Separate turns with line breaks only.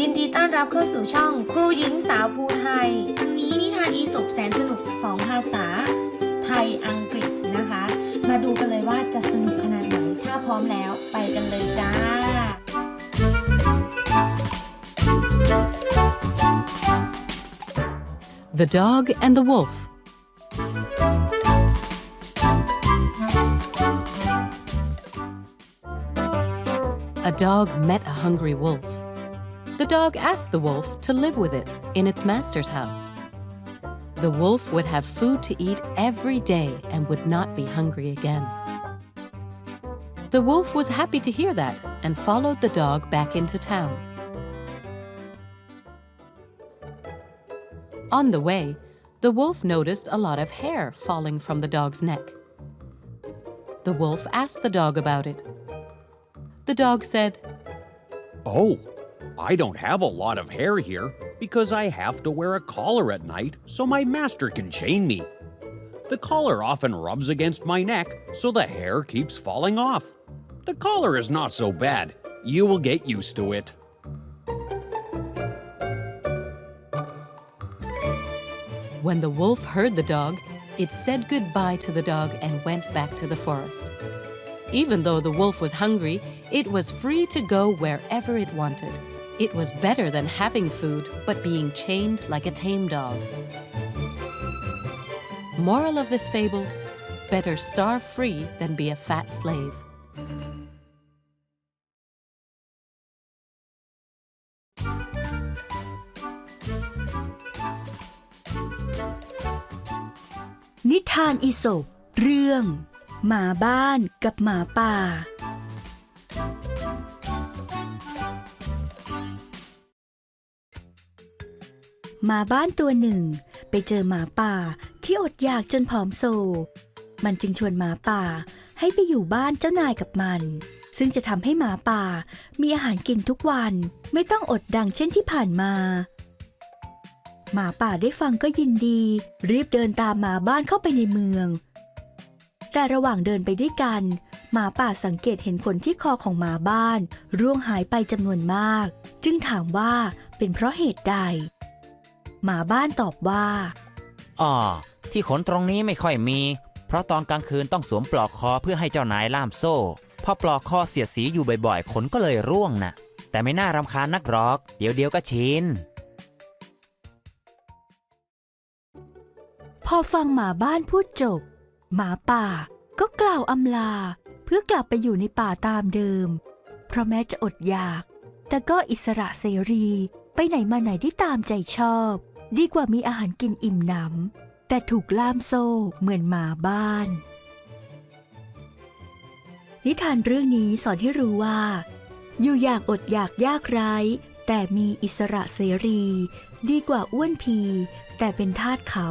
ยินดีต้อนรับเข้าสู่ช่องครูหญิงสาวภูไทย วันนี้นิทานอีสบแสนสนุกสองภาษา ไทยอังกฤษนะคะ มาดูกันเลยว่าจะสนุกขนาดไหน ถ้าพร้อมแล้วไปกันเลยจ้า
The Dog and the Wolf. A dog met a hungry wolf. The dog asked the wolf to live with it in its master's house. The wolf would have food to eat every day and would not be hungry again. The wolf was happy to hear that and followed the dog back into town. On the way, the wolf noticed a lot of hair falling from the dog's neck. The wolf asked the dog about it. The dog said,
Oh, I don't have a lot of hair here because I have to wear a collar at night so my master can chain me. The collar often rubs against my neck so the hair keeps falling off. The collar is not so bad. You will get used to it.
When the wolf heard the dog, it said goodbye to the dog and went back to the forest. Even though the wolf was hungry, it was free to go wherever it wanted. It was better than having food but being chained like a tame dog. Moral of this fable better starve free than be a fat slave.
นิทานอีสบเรื่อง หมาบ้านกับหมาป่า มาบ้านตัวหนึ่ง ไปเจอหมาป่าที่อดอยากจนผอมโซ มันจึงชวนหมาป่าให้ไปอยู่บ้านเจ้านายกับมัน ซึ่งจะทำให้หมาป่ามีอาหารกินทุกวันไม่ต้องอดดังเช่นที่ผ่านมา หมาป่าได้ฟังก็ยินดี รีบเดินตามหมาบ้านเข้าไปในเมือง แต่ระหว่างเดินไปด้วยกัน หมาป่าสังเกตเห็นขนที่คอของหมาบ้าน ร่วงหายไปจำนวนมาก จึงถามว่าเป็นเพราะเหตุใด หมาบ้านตอบว่า
อ่อที่ขนตรงนี้ไม่ค่อยมี เพราะตอนกลางคืนต้องสวมปลอกคอเพื่อให้เจ้านายล่ามโซ่ พอปลอกคอเสียดสีอยู่บ่อยๆ ขนก็เลยร่วงน่ะ แต่ไม่น่ารำคาญนักหรอก เดี๋ยวเดียวๆก็ชิน
พอฟังหมาบ้านพูดจบ หมาป่าก็กล่าวอำลา เพื่อกลับไปอยู่ในป่าตามเดิม เพราะแม้จะอดอยาก แต่ก็อิสระเสรีไปไหนมาไหนได้ตามใจชอบ ดีกว่ามีอาหารกินอิ่มหนำแต่ถูกล่ามโซ่เหมือนหมาบ้าน นิทานเรื่องนี้สอนให้รู้ว่า อยู่อย่างอดอยากยากไร้แต่มีอิสระเสรี ดีกว่าอ้วนพี แต่เป็นทาสเขา